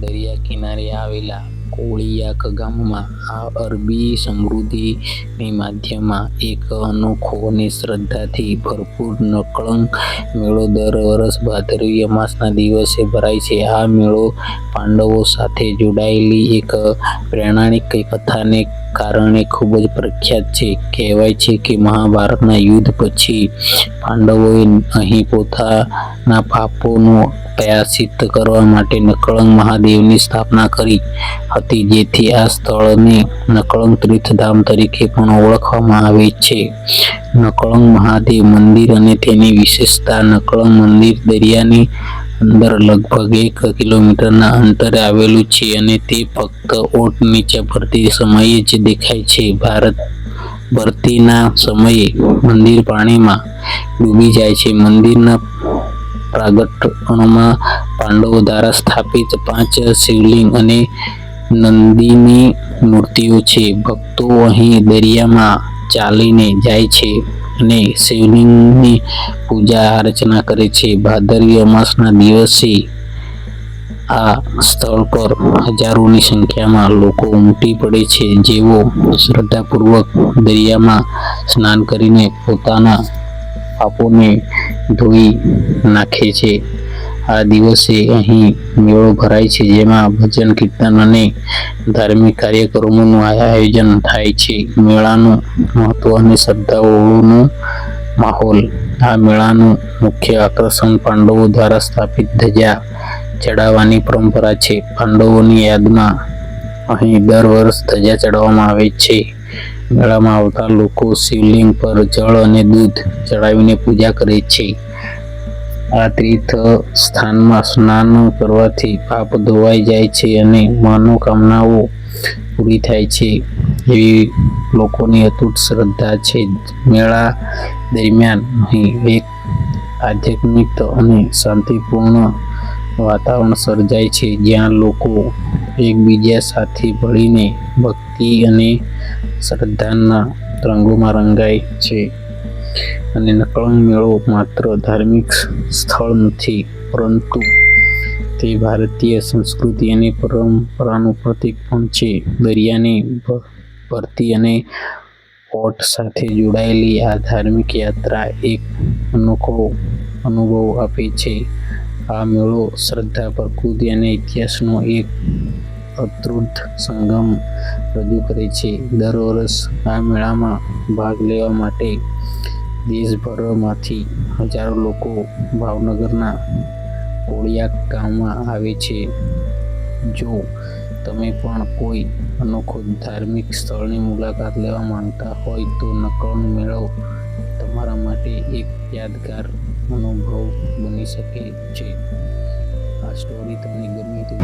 દરિયા કિનારે આવેલા કોળિયાક ગામમાં આ અરબી સમૃદ્ધિની માધ્યમમાં એક અનોખો અને શ્રદ્ધાથી ભરપૂર નકળંગ મેળો દર વર્ષ ભાદરવી અમાસના દિવસે ભરાય છે. આ મેળો પાંડવો સાથે જોડાયેલી એક પૌરાણિક કથાને કારણે ખૂબ જ પ્રખ્યાત છે. કહેવાય છે કે મહાભારતના યુદ્ધ પછી પાંડવોએ અહીં પોતાના પાપોનું પ્રાયશ્ચિત્ત કરવા માટે નકળંગ મહાદેવની સ્થાપના કરી હતી, જેથી આ સ્થળને નકળંગ તીર્થધામ તરીકે પણ ઓળખવામાં આવે છે. નકળંગ મહાદેવ મંદિર અને તેની વિશેષતા નકળંગ મંદિર દરિયાની અંદર લગભગ એક કિલોમીટરના અંતરે આવેલું છે અને તે ફક્ત ઓટ નીચે ભરતી સમયે જ દેખાય છે. ભારત ભરતીના સમયે મંદિર પાણીમાં ડૂબી જાય છે. મંદિરના પ્રાગટણમાં પાંડવો દ્વારા સ્થાપિત પાંચ શિવલિંગ અને નંદીની મૂર્તિઓ છે. ભક્તો અહીં દરિયામાં ચાલીને જાય છે અને શિવલિંગની પૂજા અર્ચના કરે છે. ભાદરવી અમાસના દિવસે આ સ્થળ પર હજારોની સંખ્યામાં લોકો ઉમટી પડે છે જેઓ શ્રદ્ધાપૂર્વક દરિયામાં સ્નાન કરીને પોતાના પાપોને ધોઈ નાખે છે. આ દિવસે અહીં મેળો ભરાય છે, જેમાં ભજન, કીર્તન અને ધાર્મિક કાર્યક્રમોનું આયોજન થાય છે. મેળાનું મહત્વ અને શ્રદ્ધાળુઓનો માહોલ આ મેળાનું મુખ્ય આકર્ષણ પાંડવો દ્વારા સ્થાપિત ધજા ચડાવવાની પરંપરા છે. પાંડવોની યાદમાં અહીં દર વર્ષ ધજા ચડાવવામાં આવે છે. મેળામાં આવતા લોકો શિવલિંગ પર જળ અને દૂધ ચડાવીને પૂજા કરે છે. આ તીર્થ સ્થાનમાં સ્નાન કરવાથી પાપ ધોવાઈ જાય છે અને મનોકામનાઓ પૂરી થાય છે એવી લોકોની અતૂટ શ્રદ્ધા છે. મેળા દરમિયાન અહીં એક આધ્યાત્મિક અને શાંતિપૂર્ણ વાતાવરણ સર્જાય છે, જ્યાં લોકો એકબીજા સાથે ભળીને ભક્તિ અને શ્રદ્ધાના રંગોમાં રંગાય છે. અને નકળંગ મેળો માત્ર ધાર્મિક સ્થળ નથી પરંતુ તે ભારતીય સંસ્કૃતિ અને પરંપરાનું પ્રતીક પણ છે. દરિયાની ભરતી અને પોટ સાથે જોડાયેલી આ ધાર્મિક યાત્રા એક અનોખો અનુભવ આપે છે. આ મેળો શ્રદ્ધા, પ્રકૃતિ અને ઇતિહાસનો એક અતૃત સંગમ રજૂ કરે છે. દર વર્ષ આ મેળામાં ભાગ લેવા માટે દેશભરમાંથી હજારો લોકો ભાવનગરના કોળિયા ગામમાં આવે છે. જો તમે પણ કોઈ અનોખો ધાર્મિક સ્થળની મુલાકાત લેવા માંગતા હોય તો નકળંગ મેળો તમારા માટે એક યાદગાર અનુભવ બની શકે છે. આ સ્ટોરી તમને ગમી તો